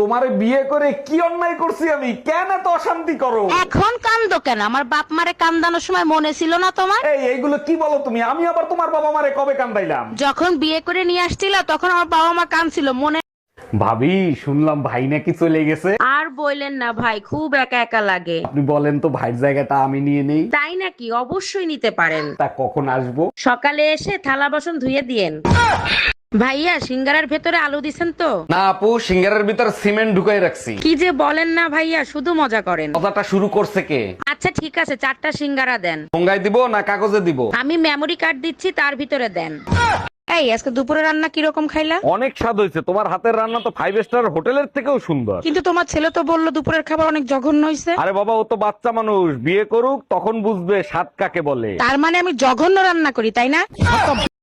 তোমারে বিয়ে করে কি অন্যায় করছি আমি? কেন এত অশান্তি করো? এখন কান্দো কেন? আমার বাপ মারে কান্দানোর সময় মনে ছিল না তোমার? এই এইগুলো কি বলো তুমি? আমি আবার তোমার বাবা মারে কবে কান্দাইলাম? যখন বিয়ে করে নিয়ে আসছিল তখন আমার বাবা মা কানছিল মনে ভাবি শুনলাম ভাই নাকি চলে গেছে। আর বললেন না ভাই খুব একা একা লাগে। আপনি বলেন তো ভাইয়ের জায়গাটা আমি নিয়ে নেই। তাই নাকি? অবশ্যই নিতে পারেন। তা কখন আসব? সকালে এসে থালা বাসন ধুয়ে দিয়েন। ভাইয়া সিঙ্গারার ভেতরে আলু দিছেন তো? না আপু সিঙ্গারের ভিতর সিমেন্ট ঢুকাই রাখছি। কি যে বলেন না ভাইয়া শুধু মজা করেন। কথাটা শুরু করছে কে? আচ্ছা ঠিক আছে চারটা সিঙ্গারা দেন। ঠোঙ্গায় দিব না কাগজে দিব? আমি মেমরি কার্ড দিচ্ছি তার ভিতরে দেন। এই আজকে দুপুরে রান্না কীরকম খাইলা? অনেক স্বাদ হয়েছে। তোমার হাতের রান্না তো ফাইভ স্টার হোটেলের থেকেও সুন্দর। কিন্তু তোমার ছেলে তো বলল দুপুরের খাবার অনেক জঘন্য হয়েছে আরে বাবা ও তো বাচ্চা মানুষ বিয়ে করুক তখন বুঝবে স্বাদ কাকে বলে। তার মানে আমি জঘন্য রান্না করি তাই না?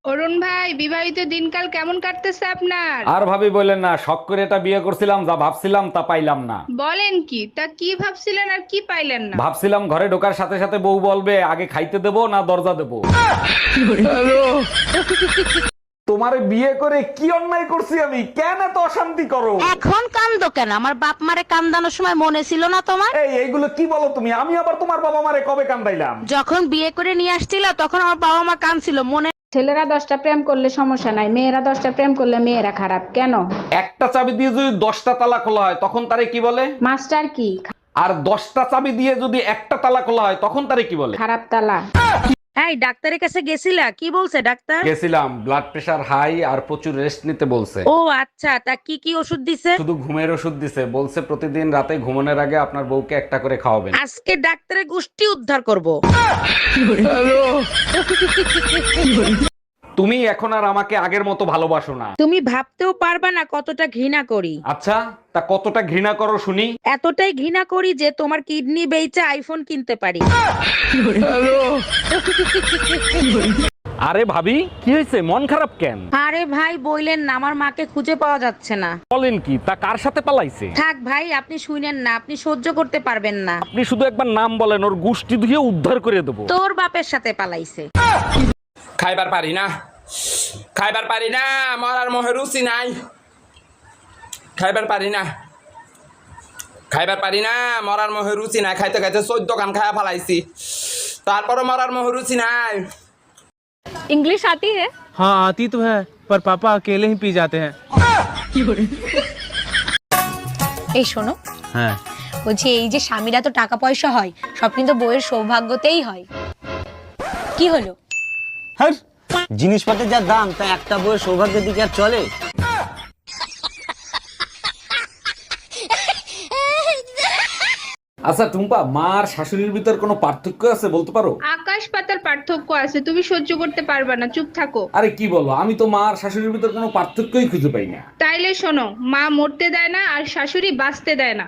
অরুণ ভাই বিবাহিত দিনকাল কেমন কাটতেছে আপনার? আর ভাবি বললেন না শখ করে এটা বিয়ে করছিলাম যা ভাবছিলাম তা পাইলাম না। বলেন কি তা কি ভাবছিলেন আর কি পাইলেন না? ভাবছিলাম ঘরে ঢোকার সাথে সাথে বউ বলবে আগে খাইতে দেবো না দরজা দেবো। তোমারে বিয়ে করে কি অন্যায় করছি আমি? কেন এত অশান্তি করো? এখন কান্দো কেন? আমার বাপ মারে কান্দানোর সময় মনে ছিল না তোমার? এই এইগুলো কি বলো তুমি? আমি আবার তোমার বাবা মারে কবে কান্দাইলাম? যখন বিয়ে করে নিয়ে আসছিল তখন আমার বাবা মা কান্দছিল মনে ছেলেরা দশটা প্রেম করলে সমস্যা নাই মেয়েরা দশটা প্রেম করলে মেয়েরা খারাপ কেন? একটা চাবি দিয়ে যদি দশটা তালা খোলা হয় তখন তারে কি বলে? মাস্টার কি? আর দশটা চাবি দিয়ে যদি একটা তালা খোলা হয় তখন তারে কি বলে? খারাপ তালা। এই ডাক্তারের কাছে গেছিলা? কি বলছে ডাক্তার? গেছিলাম ব্লাড প্রেশার হাই আর প্রচুর রেস্ট নিতে বলছে। ও আচ্ছা তা কি কি ওষুধ দিছে? শুধু ঘুমের ওষুধ দিছে বলছে প্রতিদিন রাতে ঘুমানোর আগে আপনার বউকে একটা করে খাওয়াবেন। আজকে ডাক্তারের গোষ্ঠী উদ্ধার করব। তুমি এখন আর আমাকে আগের মতো ভালোবাসো না। তুমি ভাবতেও পারবা না কতটা ঘৃণা করি। আচ্ছা তা কতটা ঘৃণা করো শুনি। এতটাই ঘৃণা করি যে তোমার কিডনি বেচে আইফোন কিনতে পারি। আরে ভাবি কি হয়েছে? মন খারাপ কেন? আরে ভাই বইলেন না আমার মাকে খুঁজে পাওয়া যাচ্ছে না। বলেন কি তা কার সাথে পালাইছে? থাক ভাই আপনি শুনেন না আপনি সহ্য করতে পারবেন না। আপনি শুধু একবার নাম বলেন ওর গুষ্টি ধুয়ে উদ্ধার করে দেবো। তোর বাপের সাথে পালাইছে। খাইবার পারি না খাইবার পারি না মরার মোহে রুচি নাই খাইবার পারি না খাইবার পারি না মরার মোহে রুচি নাই খাইতে খাইতে চোদ্দ কান খায়া ফেলাইছি তারপরে মরার মোহে রুচি নাই इंग्लिश आती है हाँ आती तो है पर पापा अकेले ही पी जाते हैं এই শোনো হ্যাঁ বলছি এই যে স্বামীরা তো টাকা পয়সা হয় সব কিন্তু বইয়ের সৌভাগ্যতেই হয় কি হলো হ্যাঁ? জিনিসপত্রের যা দাম তা একটা বইয়ের সৌভাগ্যের দিকে আর চলে? আচ্ছা টুম্পা মা আর শাশুড়ির ভিতর কোনো পার্থক্য আছে বলতে পারো? আকাশ পাতার পার্থক্য আছে তুমি সহ্য করতে পারবে না চুপ থাকো। আরে কি বলো আমি তো মা আর শাশুড়ির ভিতর কোনো পার্থক্যই খুঁজে পাই না। তাইলে শোনো মা মরতে দেয় না আর শাশুড়ি বাঁচতে দেয় না।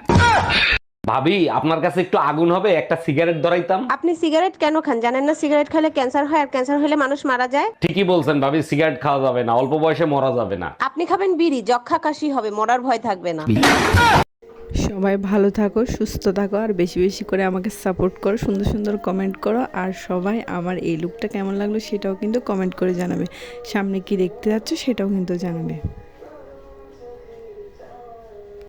ভাবি আপনার কাছে একটু আগুন হবে একটা সিগারেট ধরাইতাম। আপনি সিগারেট কেন খান? জানেন না সিগারেট খেলে ক্যান্সার হয় আর ক্যান্সার হলে মানুষ মারা যায়? ঠিকই বলছেন ভাবি সিগারেট খাওয়া যাবে না অল্প বয়সে মরা যাবে না। আপনি খাবেন বিড়ি যক্ষা কাশি হবে মরার ভয় থাকবে না। সবাই ভালো থাকো সুস্থ থাকো আর বেশি বেশি করে আমাকে সাপোর্ট করো সুন্দর সুন্দর কমেন্ট করো আর সবাই আমার এই লুকটা কেমন লাগল সেটাও কিন্তু কমেন্ট করে জানাবে। সামনে কি দেখতে যাচ্ছ সেটাও কিন্তু জানাবে।